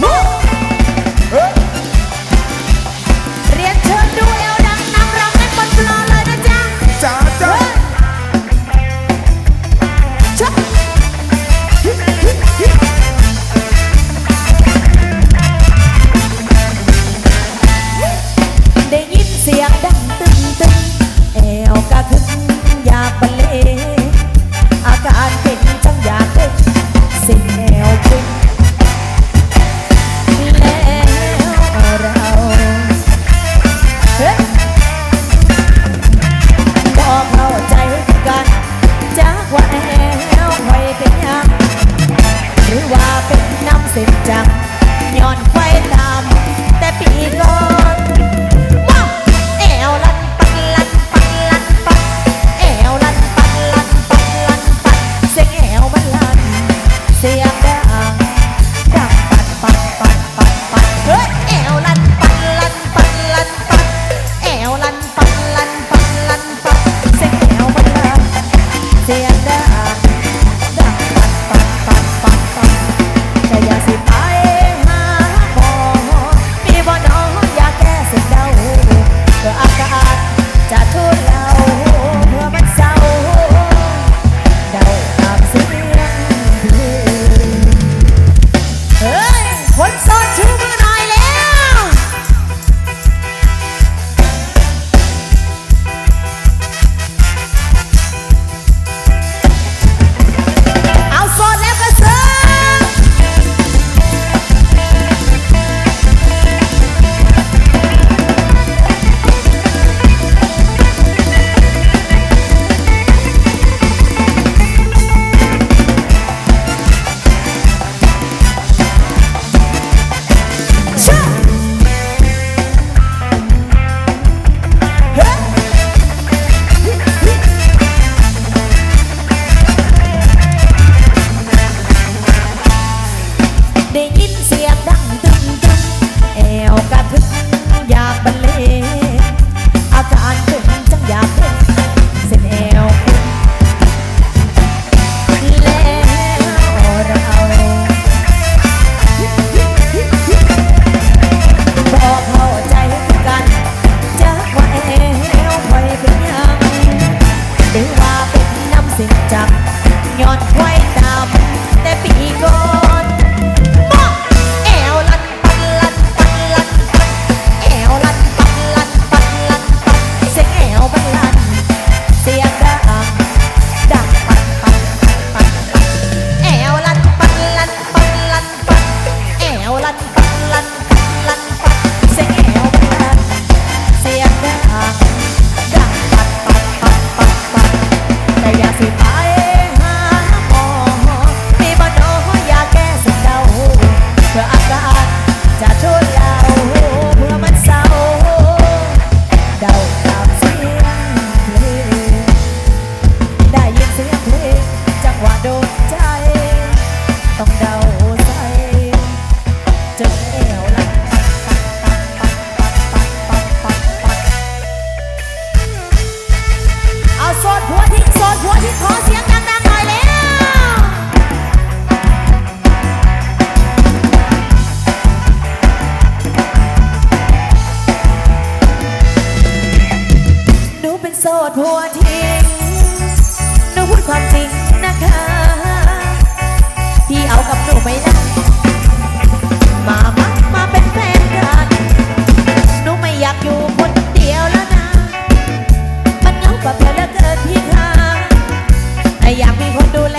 เอยากมีคนดูแล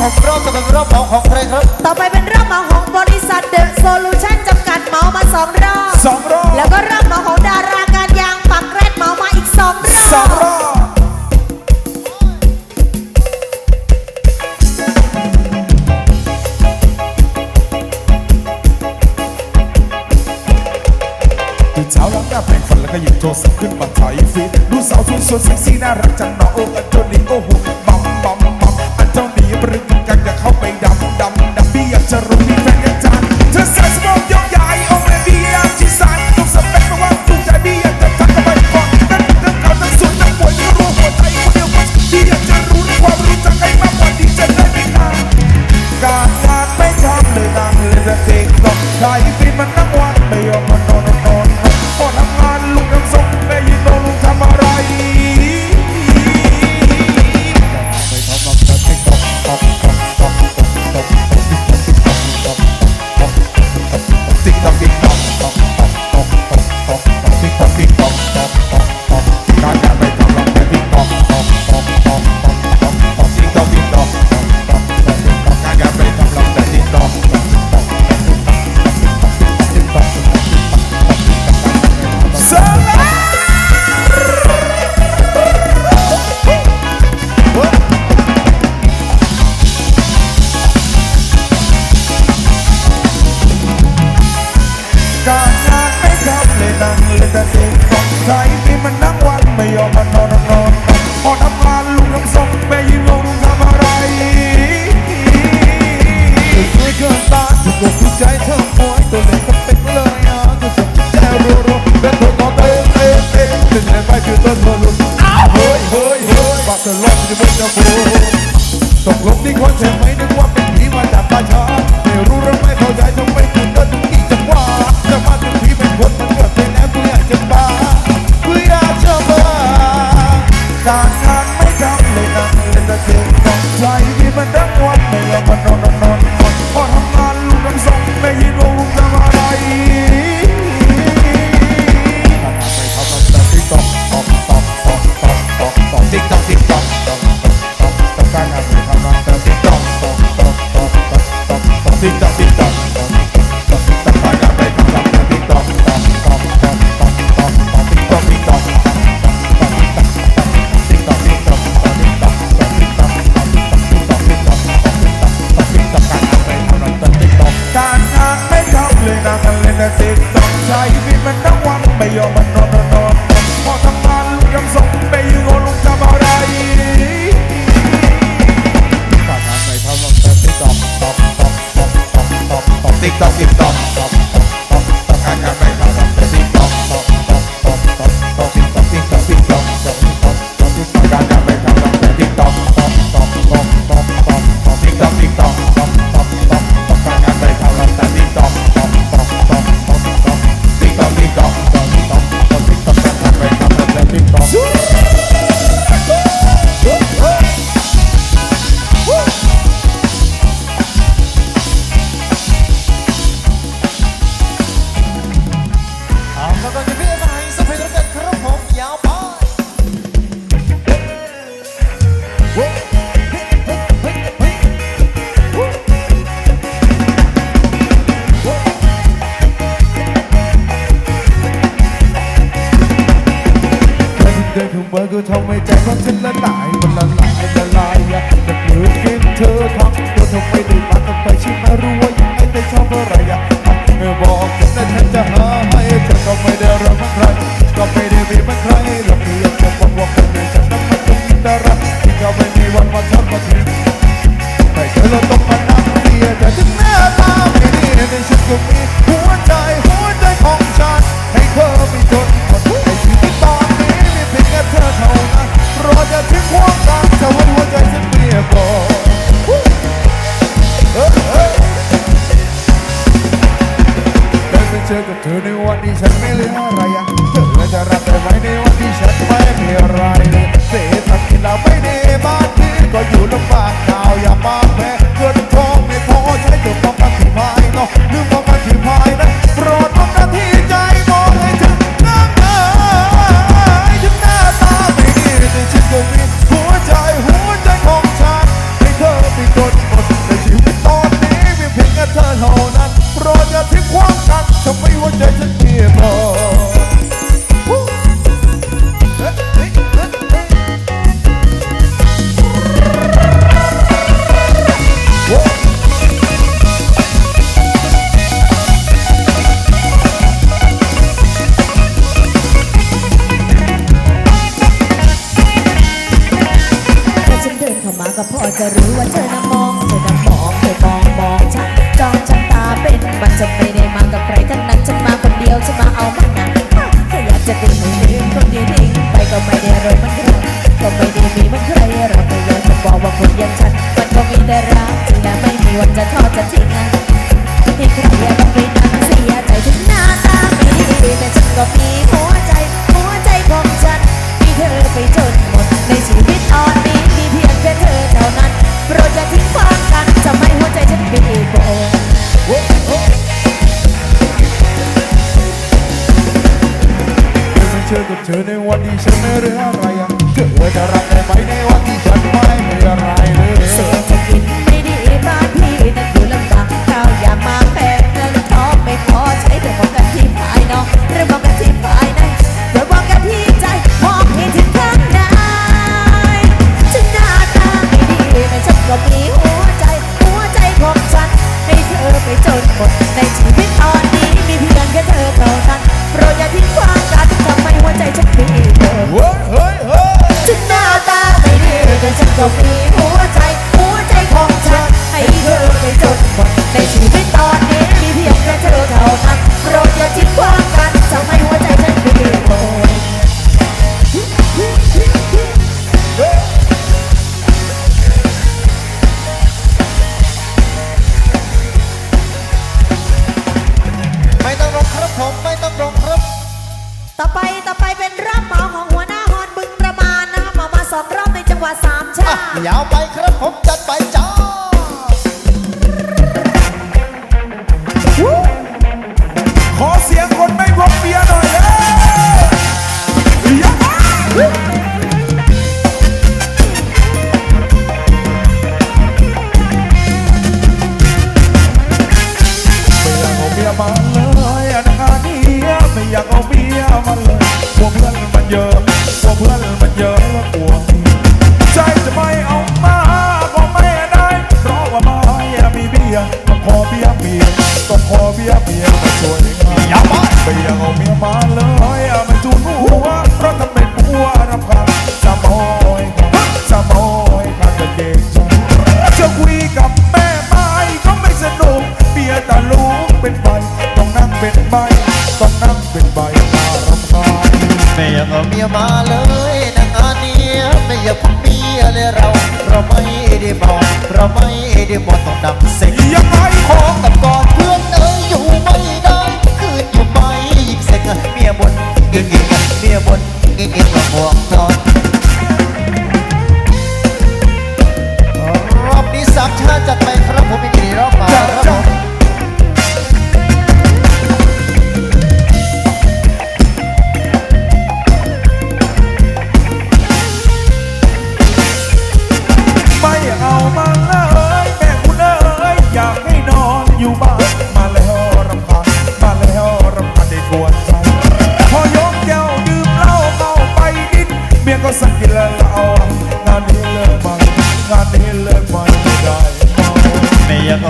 ผมรอบต่อไปเป็นรอบของของใครครับ ต่อไปเป็นรอบเหมของบริษัทเดอะโซลูชันจำกัดเหมามาสองรอบสองรอบ แล้วก็รอบเหมาของดาราการยางปักแรดเหมามาอีกสองรอบ สองรอบตื่เช้าล้างหน้าแปรงฟันแล้วก็หยิบโทรศัพท์ขึ้นมาถ่ายฟีดดูสาวทุนสวยเซ็กซี่น่ารักจังหนาโอ้กันจนดีโอ้โห ต้องมีปรึก Só perder me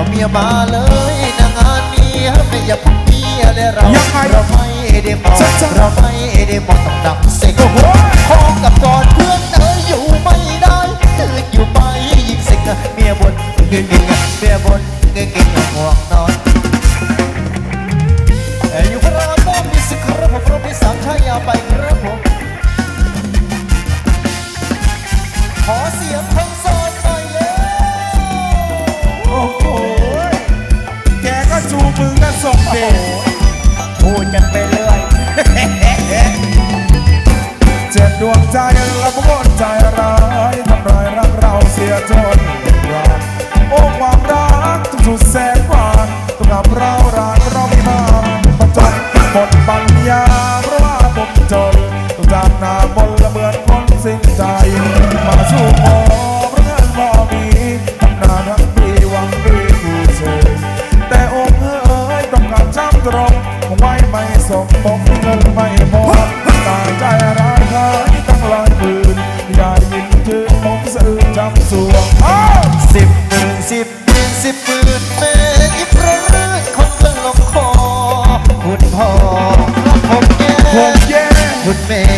เอาเมียมาเลย good man.